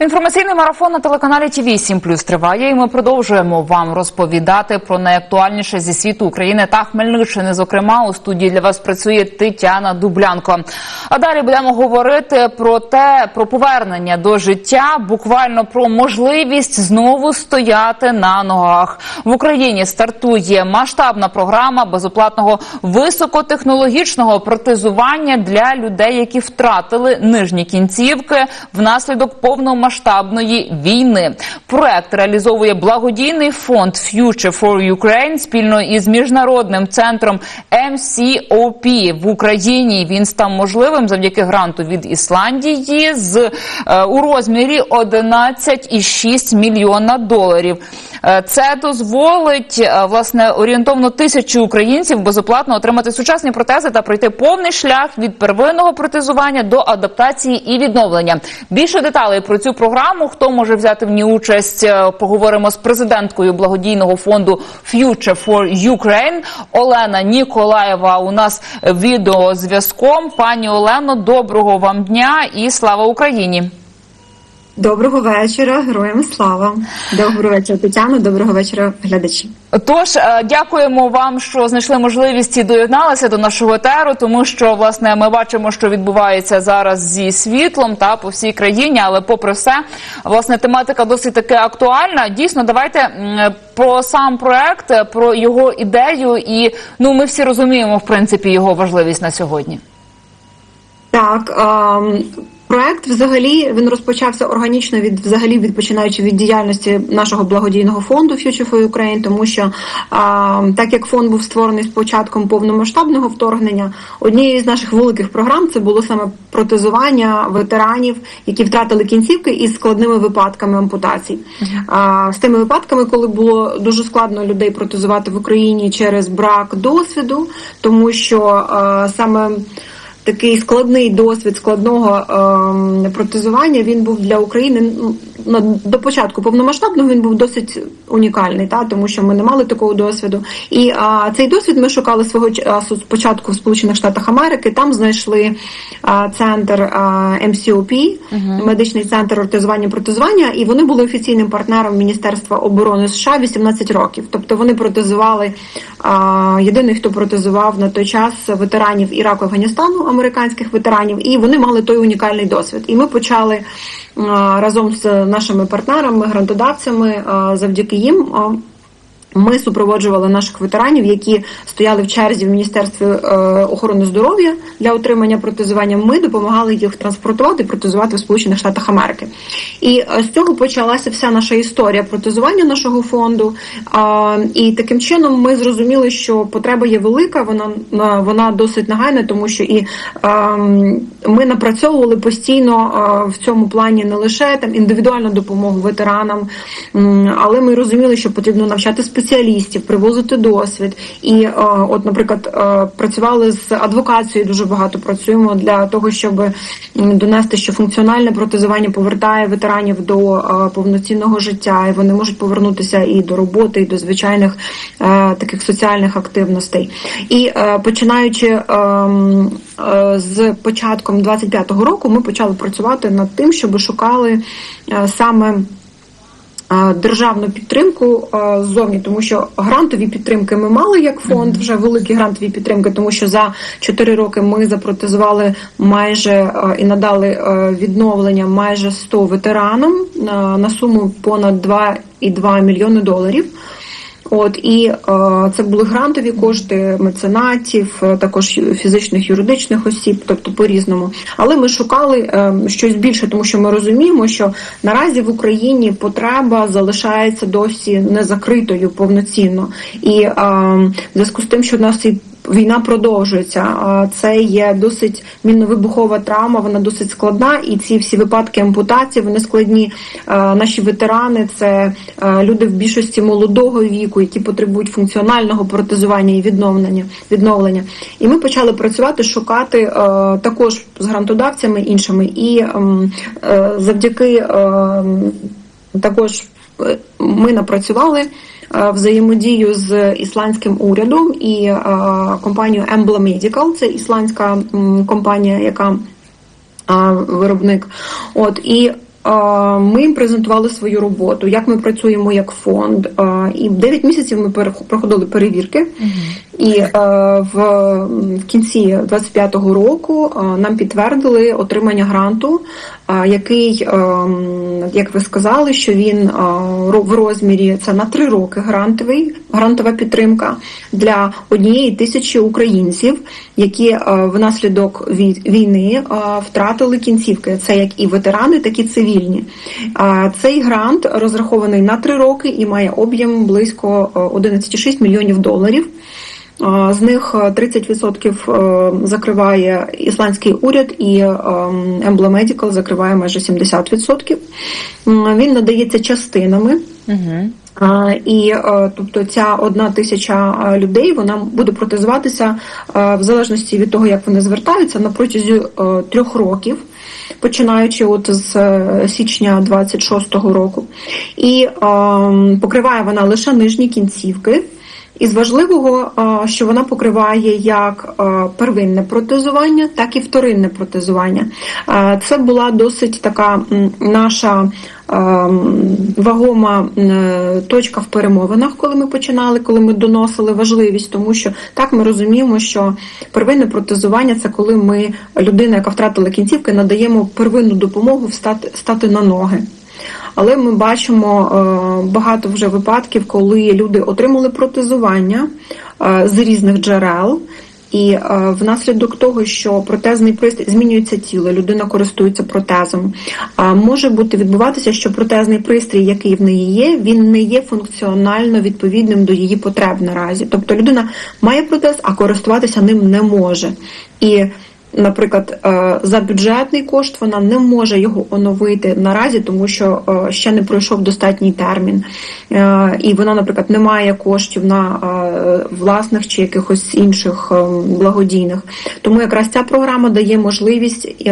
Інформаційний марафон на телеканалі ТВ 7 плюс триває, і ми продовжуємо вам розповідати про найактуальніше зі світу України та Хмельниччини. Зокрема, у студії для вас працює Тетяна Дублянко. А далі будемо говорити про те, про повернення до життя, буквально про можливість знову стояти на ногах. В Україні стартує масштабна програма безоплатного високотехнологічного протезування для людей, які втратили нижні кінцівки внаслідок повного масштабної війни. Проект реалізовує благодійний фонд Future for Ukraine спільно із міжнародним центром MCOP в Україні. Він став можливим завдяки гранту від Ісландії з е, у розмірі 11,6 мільйона доларів. Е, Це дозволить е, власне орієнтовно тисячу українців безоплатно отримати сучасні протези та пройти повний шлях від первинного протезування до адаптації і відновлення. Більше деталей про цю програму, хто може взяти в ній участь, е, поговоримо з президенткою благодійного фонду Future for Ukraine Олена Ніколаєва. У нас відеозв'язком. Пані Олено, доброго вам дня і слава Україні! Доброго вечора, героям слава. Доброго вечора, Тетяно. Доброго вечора, глядачі. Тож е, дякуємо вам, що знайшли можливість і доєдналися до нашого етеру, тому що власне ми бачимо, що відбувається зараз зі світлом та по всій країні. Але, попри все, власне, тематика досить таки актуальна. Дійсно, давайте про сам проект, про його ідею, і ну ми всі розуміємо, в принципі, його важливість на сьогодні. Так, ем, проект взагалі він розпочався органічно від взагалі від починаючи від діяльності нашого благодійного фонду Future for Ukraine, тому що ем, так як фонд був створений з початком повномасштабного вторгнення, однією з наших великих програм це було саме протезування ветеранів, які втратили кінцівки із складними випадками ампутацій. А, з тими випадками, коли було дуже складно людей протезувати в Україні через брак досвіду, тому що е, саме такий складний досвід складного ем, протезування. Він був для України ну, до початку повномасштабного він був досить унікальний, та тому що ми не мали такого досвіду. І а, цей досвід ми шукали свого часу спочатку в Сполучених Штатах Америки. Там знайшли а, центр а, MCOP, медичний центр ортезування протезування, і вони були офіційним партнером Міністерства оборони США 18 років. Тобто вони протезували а, єдиний, хто протезував на той час ветеранів Іраку Афганістану, американських ветеранів, і вони мали той унікальний досвід. І ми почали а, разом з нашими партнерами, грантодавцями, завдяки їм. Ми супроводжували наших ветеранів, які стояли в черзі в міністерстві е, охорони здоров'я для отримання протезування. Ми допомагали їх транспортувати і протезувати в Сполучених Штатах Америки. І е, з цього почалася вся наша історія протезування нашого фонду. І таким чином ми зрозуміли, що потреба є велика, вона вона досить нагайна, тому що і е, ми напрацьовували постійно е, в цьому плані не лише там індивідуальну допомогу ветеранам, але ми розуміли, що потрібно навчати спеціалістів, привозити досвід. І е, от, наприклад, е, працювали з адвокацією, дуже багато працюємо для того, щоб донести, що функціональне протезування повертає ветеранів до е, повноцінного життя, і вони можуть повернутися і до роботи, і до звичайних таких соціальних активностей. І починаючи е, е, з початком 25-го року, ми почали працювати над тим, щоб шукали саме. Е, Державну підтримку е, ззовні, тому що грантові підтримки ми мали як фонд, вже великі грантові підтримки, тому що за 4 роки ми запротезували майже е, і надали відновлення майже 100 ветеранам на, на суму понад 2,2 мільйони доларів. От і е, це були грантові кошти меценатів, е, також фізичних юридичних осіб, тобто по різному. Але ми шукали е, щось більше, тому що ми розуміємо, що наразі в Україні потреба залишається досі не закритою повноцінно. І в зв'язку з тим, що в нас і Війна продовжується. Це є досить мінно-вибухова травма, вона досить складна, і ці всі випадки ампутації вони складні. Наші ветерани це люди в більшості молодого віку, які потребують функціонального протезування і відновлення. відновлення. І ми почали працювати, шукати також з грантодавцями іншими, і ем, е, завдяки ем, також е, ми напрацювали взаємодію з ісландським урядом і е, компанією Embla Medical, це ісландська компанія, яка виробник. От і ми їм презентували свою роботу, як ми працюємо як фонд. Е, І 9 місяців ми проходили перевірки. І е, в, кінці 25-го року е, нам підтвердили отримання гранту, е, який, е, як ви сказали, що він е, в розмірі це на три роки грантовий, грантова підтримка для однієї тисячі українців, які е, внаслідок війни е, втратили кінцівки. Це як і ветерани, так і цивільні. Цей грант розрахований на три роки і має об'єм близько е, 11,6 мільйонів доларів. А, З них е, 30% е, закриває ісландський уряд і ем, Embla Medical закриває майже 70%. Він надається частинами. Угу. А, І е, тобто ця одна тисяча е, людей вона буде протезуватися е, в залежності від того, як вони звертаються на протязі е, трьох років, починаючи от з е, січня 26-го року, і е, покриває вона лише нижні кінцівки. Із важливого, е, що вона покриває як е, первинне протезування, так і вторинне протезування. Е, Це була досить така наша вагома точка в перемовинах, коли ми починали, коли ми доносили важливість, тому що так ми розуміємо, що первинне протезування це коли ми людина, яка втратила кінцівки, надаємо первинну допомогу встати стати на ноги. Але ми бачимо е, багато вже випадків, коли люди отримали протезування е, з різних джерел. І е, внаслідок того, що протезний пристрій змінюється тіло, людина користується протезом. Може бути відбуватися, що протезний пристрій, який в неї є, він не є функціонально відповідним до її потреб наразі. Тобто людина має протез, а користуватися ним не може. І Наприклад, е, за бюджетний кошт вона не може його оновити наразі, тому що е, ще не пройшов достатній термін, Е, і вона, наприклад, не має коштів на власних чи якихось інших е, благодійних. Тому якраз ця програма дає можливість.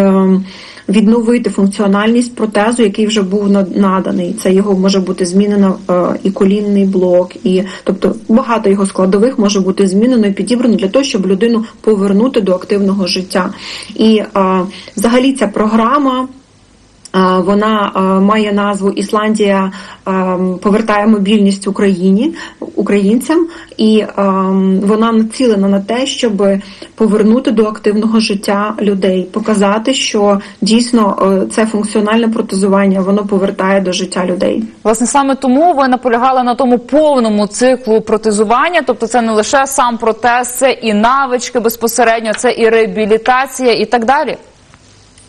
Відновити функціональність протезу, який вже був наданий. Це його може бути змінено е, і колінний блок, і тобто багато його складових може бути змінено і підібрано для того, щоб людину повернути до активного життя. І е, взагалі ця програма. Вона має назву Ісландія повертає мобільність Україні українцям, і вона націлена на те, щоб повернути до активного життя людей, показати, що дійсно е, це функціональне протезування, воно повертає до життя людей. Власне, саме тому ви наполягали на тому повному циклу протезування, тобто це не лише сам протез, це і навички безпосередньо, це і реабілітація, і так далі.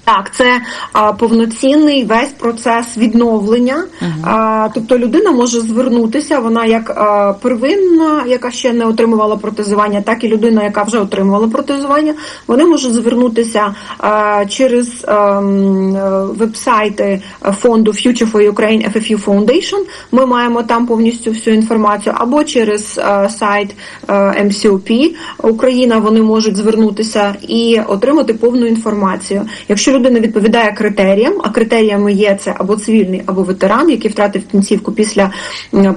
Так, це а, повноцінний весь процес відновлення. А, тобто людина може звернутися, вона як а, первинна, яка ще не отримувала протезування, так і людина, яка вже отримувала протезування. Вони можуть звернутися а, через ем, е, веб-сайти фонду Future for Ukraine FFU Foundation. Ми маємо там повністю всю інформацію, або через е, сайт е, MCOP Україна. Вони можуть звернутися і отримати повну інформацію. Якщо людина відповідає критеріям, а критеріями є це або цивільний, або ветеран, який втратив кінцівку після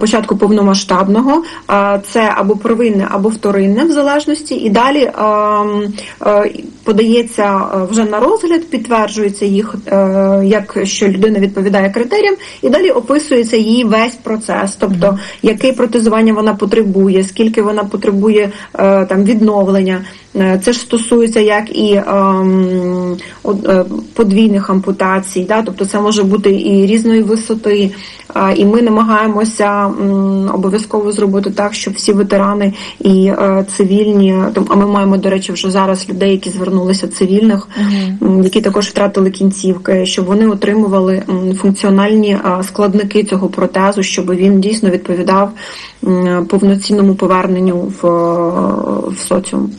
початку повномасштабного, це або первинне, або вторинне, в залежності, і далі е, подається е, вже на розгляд, підтверджується їх, е, як що людина відповідає критеріям, і далі описується її весь процес, тобто яке протезування вона потребує, скільки вона потребує там відновлення. Це ж стосується як і подвійних ампутацій, да? тобто це може бути і різної висоти. І ми намагаємося обов'язково зробити так, щоб всі ветерани і е, цивільні, а ми маємо, до речі, вже зараз людей, які звернулися цивільних, м, які також втратили кінцівки, щоб вони отримували функціональні складники цього протезу, щоб він дійсно відповідав повноцінному поверненню в, в соціум.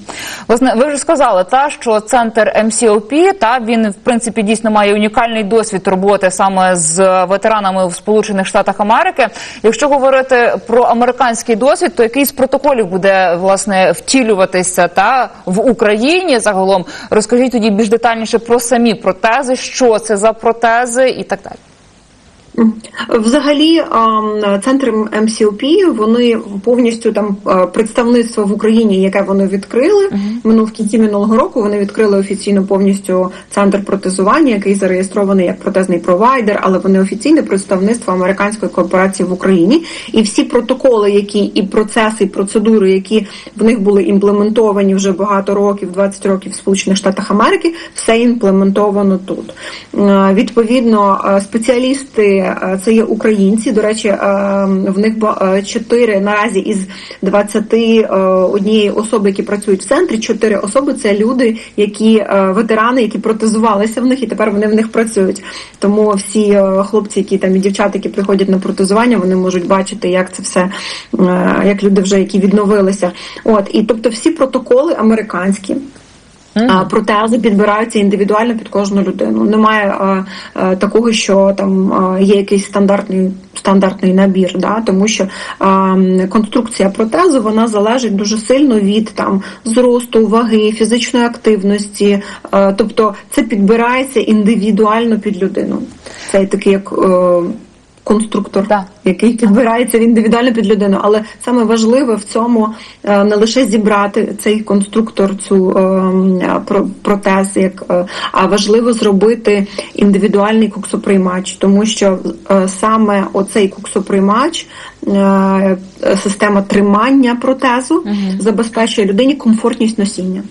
Власне, ви вже сказали, та що центр МСОП, та він принципі дійсно має унікальний досвід роботи саме з ветеранами в Сполучених Штатах Америки. Якщо говорити про американський досвід, то який з протоколів буде власне втілюватися та в Україні загалом? Розкажіть тоді більш детальніше про самі протези, що це за протези і так далі. Взагалі, ем, центри МСЛП, вони повністю там представництво в Україні, яке вони відкрили минув в кінці минулого року. Вони відкрили офіційно повністю центр протезування, який зареєстрований як протезний провайдер, але вони офіційне представництво американської корпорації в Україні. І всі протоколи, які і процеси, і процедури, які в них були імплементовані вже багато років, 20 років в Сполучених Штатах Америки, все імплементовано тут. Відповідно, е, спеціалісти це є українці. До речі, в них чотири наразі із 21 особи, які працюють в центрі. Чотири особи це люди, які ветерани, які протезувалися в них, і тепер вони в них працюють. Тому всі хлопці, які там і дівчата, які приходять на протезування, вони можуть бачити, як це все, як люди вже які відновилися. От і тобто всі протоколи американські. А, Протези підбираються індивідуально під кожну людину. Немає а, а, такого, що там а, є якийсь стандартний стандартний набір, да? тому що а, конструкція протезу вона залежить дуже сильно від там зросту, ваги, фізичної активності. А, тобто це підбирається індивідуально під людину. Це такий як. е, Конструктор, Да. який підбирається індивідуально під людину, але саме важливе в цьому е, не лише зібрати цей конструктор, цю е, про- протез, як е, а важливо зробити індивідуальний куксоприймач, тому що е, саме оцей куксоприймач, е, е, система тримання протезу забезпечує людині комфортність носіння.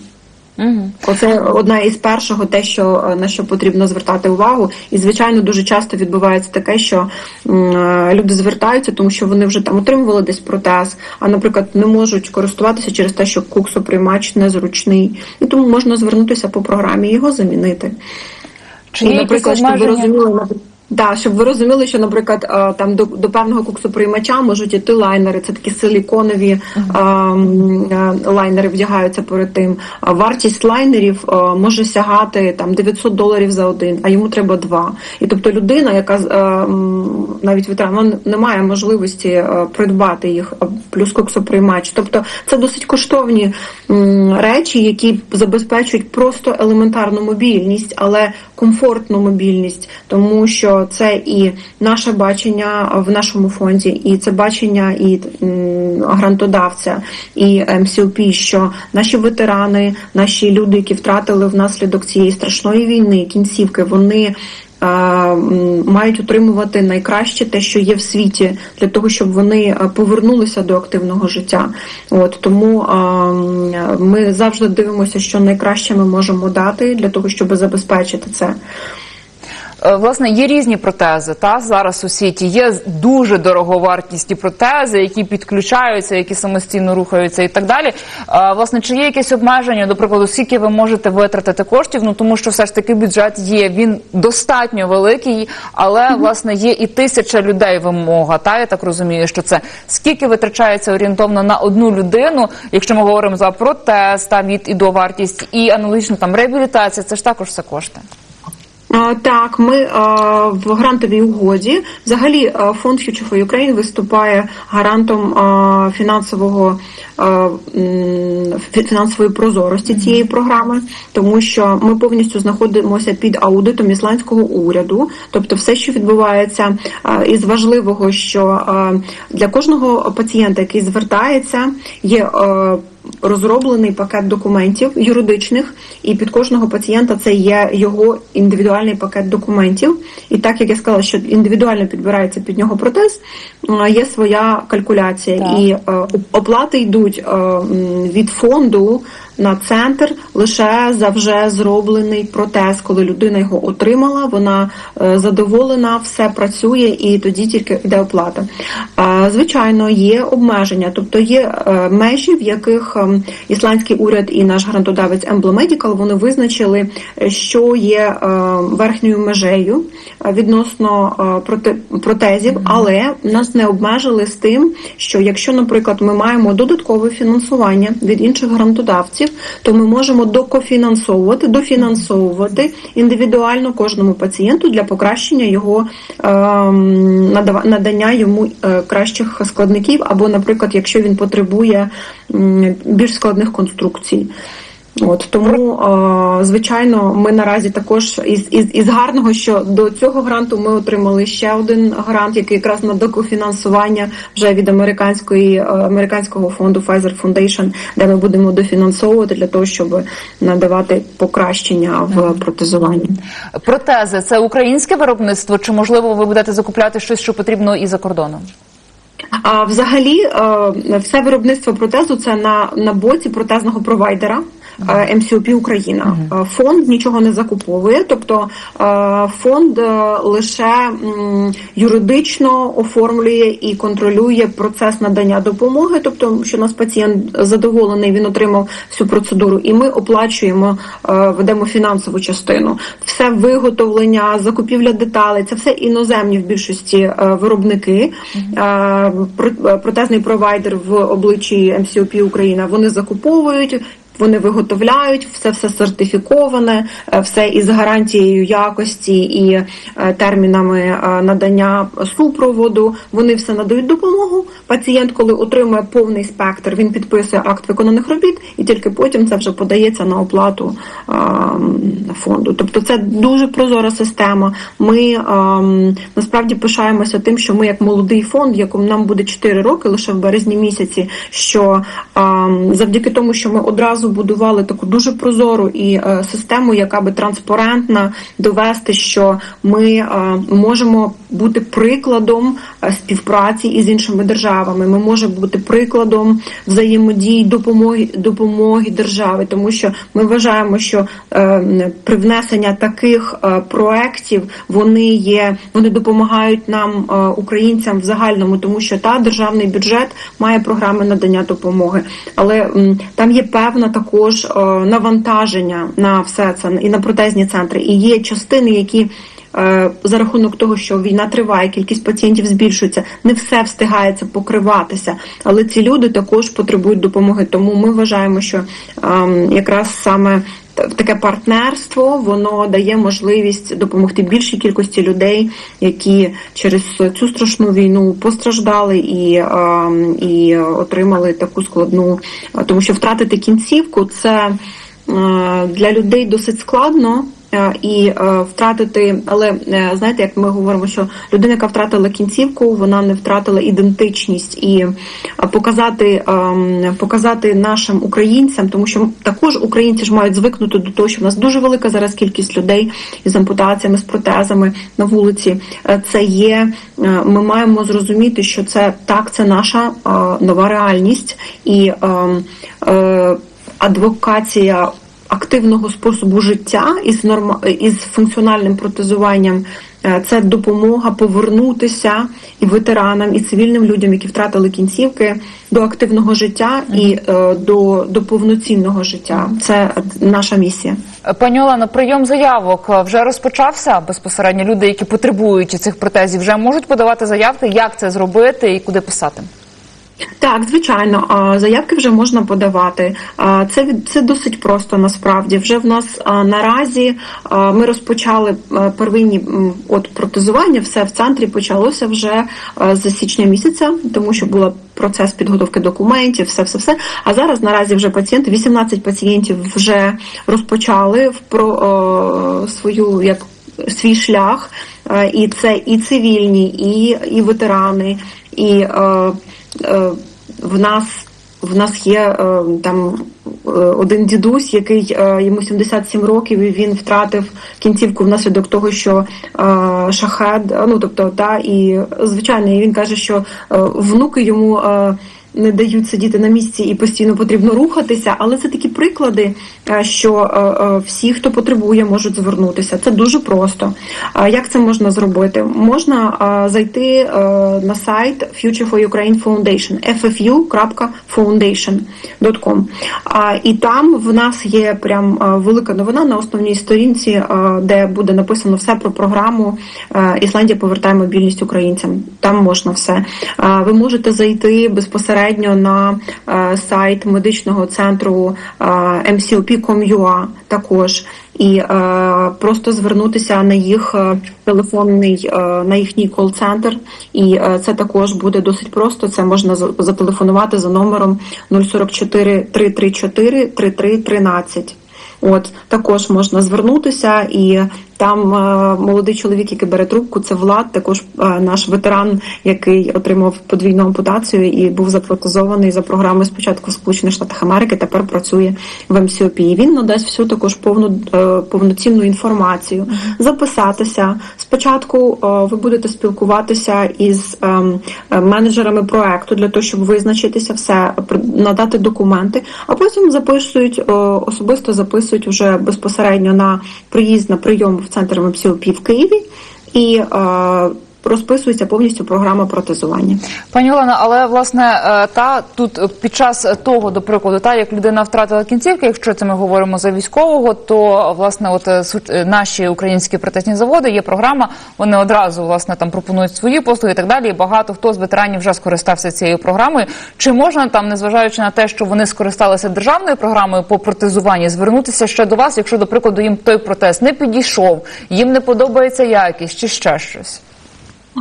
Угу. Оце одна із першого, те, що е, на що потрібно звертати увагу. І звичайно, дуже часто відбувається таке, що е, люди звертаються, тому що вони вже там отримували десь протез, а, наприклад, не можуть користуватися через те, що куксоприймач незручний, і тому можна звернутися по програмі і його замінити. Чи є наприклад, щоб ви розуміли, Да, щоб ви розуміли, що, наприклад, е, там до, до певного куксоприймача можуть іти лайнери. Це такі силіконові м, е, лайнери вдягаються перед тим. А вартість лайнерів е, може сягати там 900 доларів за один, а йому треба два. І тобто людина, яка е, навіть вона не має можливості е, придбати їх, плюс коксоприймач. Тобто це досить коштовні речі, які забезпечують просто елементарну мобільність, але комфортну мобільність, тому що це і наше бачення в нашому фонді, і це бачення і грантодавця, і МСЛП, що наші ветерани, наші люди, які втратили внаслідок цієї страшної війни, кінцівки, вони. е, Мають отримувати найкраще те, що є в світі, для того, щоб вони е, повернулися до активного життя. От тому е, ми завжди дивимося, що найкраще ми можемо дати для того, щоб забезпечити це. Е, Власне, є різні протези. Та зараз у світі є дуже дороговартісні протези, які підключаються, які самостійно рухаються і так далі. Е, Власне, чи є якесь обмеження, до прикладу, скільки ви можете витратити коштів? Ну тому що все ж таки бюджет є, він достатньо великий, але власне є і тисяча людей вимога. Та я так розумію, що це скільки витрачається орієнтовно на одну людину, якщо ми говоримо за протез, та від і до вартість, і аналогічно там реабілітація, це ж також все кошти. А, Так, ми в грантовій угоді. Взагалі, фонд Future for Ukraine виступає гарантом фінансового фінансової прозорості цієї програми, тому що ми повністю знаходимося під аудитом ісландського уряду. Тобто, все, що відбувається із важливого, що для кожного пацієнта, який звертається, є. Розроблений пакет документів юридичних, і під кожного пацієнта це є його індивідуальний пакет документів. І так як я сказала, що індивідуально підбирається під нього протез, е, є своя калькуляція, Так. і е, оплати йдуть е, від фонду. На центр лише за вже зроблений протез, коли людина його отримала, вона е, задоволена, все працює, і тоді тільки йде оплата. Звичайно, є обмеження, тобто є е, межі, в яких ем, ісландський уряд і наш грантодавець Medical вони визначили, що є е, верхньою межею відносно протезів, але нас не обмежили з тим, що якщо, наприклад, ми маємо додаткове фінансування від інших грантодавців, то ми можемо докофінансовувати, дофінансовувати індивідуально кожному пацієнту для покращення його ем, надання йому е, кращих складників, або, наприклад, якщо він потребує більш складних конструкцій. От тому, е, звичайно, ми наразі також із, із із гарного, що до цього гранту ми отримали ще один грант, який якраз на докофінансування вже від американської е, американського фонду Pfizer Foundation, де ми будемо дофінансовувати для того, щоб надавати покращення в протезуванні. Протези це українське виробництво, чи можливо ви будете закупляти щось, що потрібно і за кордоном? А взагалі, е, все виробництво протезу це на, на боці протезного провайдера. Е, МСОП Україна Е, фонд нічого не закуповує, тобто е, фонд е, лише юридично оформлює і контролює процес надання допомоги, тобто, що у нас пацієнт задоволений, він отримав всю процедуру, і ми оплачуємо, е, ведемо фінансову частину. Все виготовлення, закупівля деталей, це все іноземні в більшості е, виробники. Е, про- Протезний провайдер в обличчі МСОП Україна вони закуповують. Вони виготовляють все все сертифіковане, е, все із гарантією якості і е, термінами е, надання супроводу. Вони все надають допомогу. Пацієнт, коли отримує повний спектр, він підписує акт виконаних робіт, і тільки потім це вже подається на оплату е, фонду. Тобто, це дуже прозора система. Ми е, насправді пишаємося тим, що ми, як молодий фонд, якому нам буде 4 роки лише в березні місяці, що е, завдяки тому, що ми одразу будували таку дуже прозору і е, систему, яка би транспарентна, довести, що ми е, можемо бути прикладом е, співпраці із іншими державами. Ми можемо бути прикладом взаємодії допомоги допомоги держави, тому що ми вважаємо, що е, привнесення таких проєктів вони є, вони допомагають нам, українцям в загальному, тому що та державний бюджет має програми надання допомоги, але там є певна також е, навантаження на все це і на протезні центри. І є частини, які е, за рахунок того, що війна триває, кількість пацієнтів збільшується, не все встигається покриватися. Але ці люди також потребують допомоги. Тому ми вважаємо, що ем, якраз саме таке партнерство воно дає можливість допомогти більшій кількості людей, які через цю страшну війну постраждали і, ем, і отримали таку складну, тому що втратити кінцівку це е, для людей досить складно. Е, І е, втратити, але е, знаєте, як ми говоримо, що людина, яка втратила кінцівку, вона не втратила ідентичність і показати, ем, показати нашим українцям, тому що також українці ж мають звикнути до того, що в нас дуже велика зараз кількість людей із ампутаціями, з протезами на вулиці. Це є. Ми маємо зрозуміти, що це так, це наша нова реальність і ем, адвокація активного способу життя із норма із функціональним протезуванням. е, Це допомога повернутися і ветеранам, і цивільним людям, які втратили кінцівки, до активного життя і е, до, до повноцінного життя. Це наша місія. Пані Олено, прийом заявок вже розпочався безпосередньо. Люди, які потребують цих протезів, вже можуть подавати заявки. Як це зробити і куди писати? Так, звичайно, заявки вже можна подавати. Це це досить просто насправді. Вже в нас наразі ми розпочали первинні от протезування. Все в центрі почалося вже з січня місяця, тому що була процес підготовки документів, все, все, все. А зараз наразі вже пацієнти, 18 пацієнтів вже розпочали в про о, свою як свій шлях. І це і цивільні, і, і ветерани, і е, е, в нас в нас є е, там е, один дідусь, який е, йому 77 років, і він втратив кінцівку внаслідок того, що шахед, ну тобто, та і звичайно, і він каже, що внуки йому. Не дають сидіти на місці і постійно потрібно рухатися, але це такі приклади, е, що е, е, всі, хто потребує, можуть звернутися. Це дуже просто. Як це можна зробити? Можна зайти на сайт Future for Ukraine Foundation ffu.foundation.com. І там в нас є прям велика новина на основній сторінці, де буде написано все про програму Ісландія повертає мобільність українцям. Там можна все. Ви можете зайти безпосередньо на е, сайт медичного центру е, mcop.com.ua також і е, просто звернутися на їх е, телефонний, е, на їхній кол-центр. І е, це також буде досить просто. Це можна зателефонувати за номером 044 334 3313. От також можна звернутися, і там е, молодий чоловік, який бере трубку, це Влад, також е, наш ветеран, який отримав подвійну ампутацію і був запротезований за програмою спочатку в Сполучених Штатах Америки. Тепер працює в МСОП. І Він надасть всю також повну е, повноцінну інформацію, записатися. Спочатку ви будете спілкуватися із ем, менеджерами проекту для того, щоб визначитися все, надати документи, а потім записують особисто записують вже безпосередньо на приїзд на прийом в центр МПСУ в Києві і е, розписується повністю програма протезування. Пані Олена, але власне е, та тут е, під час того, до прикладу, та як людина втратила кінцівки, якщо це ми говоримо за військового, то власне, от е, наші українські протезні заводи є програма. Вони одразу власне там пропонують свої послуги і так далі. І багато хто з ветеранів вже скористався цією програмою. Чи можна там, незважаючи на те, що вони скористалися державною програмою по протезуванні, звернутися ще до вас, якщо до прикладу їм той протез не підійшов, їм не подобається якість чи ще щось?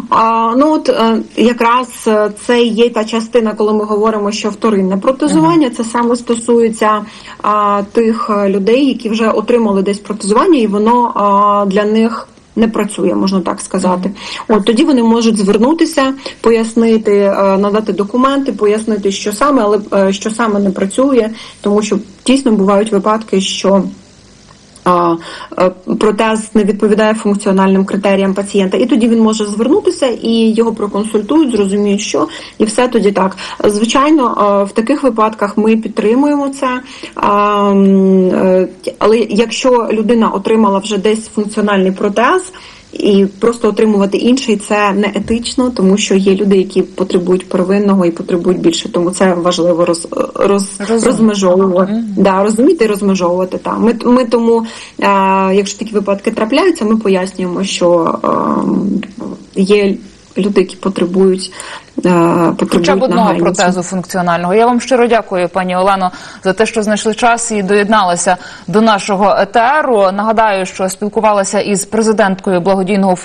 А, ну от е, якраз е, це є та частина, коли ми говоримо, що вторинне протезування це саме стосується а, тих е, людей, які вже отримали десь протезування, і воно а, для них. Не працює, можна так сказати. От тоді вони можуть звернутися, пояснити, надати документи, пояснити, що саме, але що саме не працює, тому що дійсно бувають випадки, що протез не відповідає функціональним критеріям пацієнта, і тоді він може звернутися і його проконсультують, зрозуміють, що і все тоді так. Звичайно, е, в таких випадках ми підтримуємо це. е, Але якщо людина отримала вже десь функціональний протез. І просто отримувати інший це не етично, тому що є люди, які потребують первинного і потребують більше. Тому це важливо роз, роз, розмежовувати. Да, розуміти і розмежовувати. Та. Ми, ми тому, е, якщо такі випадки трапляються, ми пояснюємо, що е, є люди, які потребують, е, потребують Хоча б одного нагальниці. протезу функціонального. Я вам щиро дякую, пані Олено, за те, що знайшли час і доєдналися до нашого етеру. Нагадаю, що спілкувалася із президенткою благодійного фонду.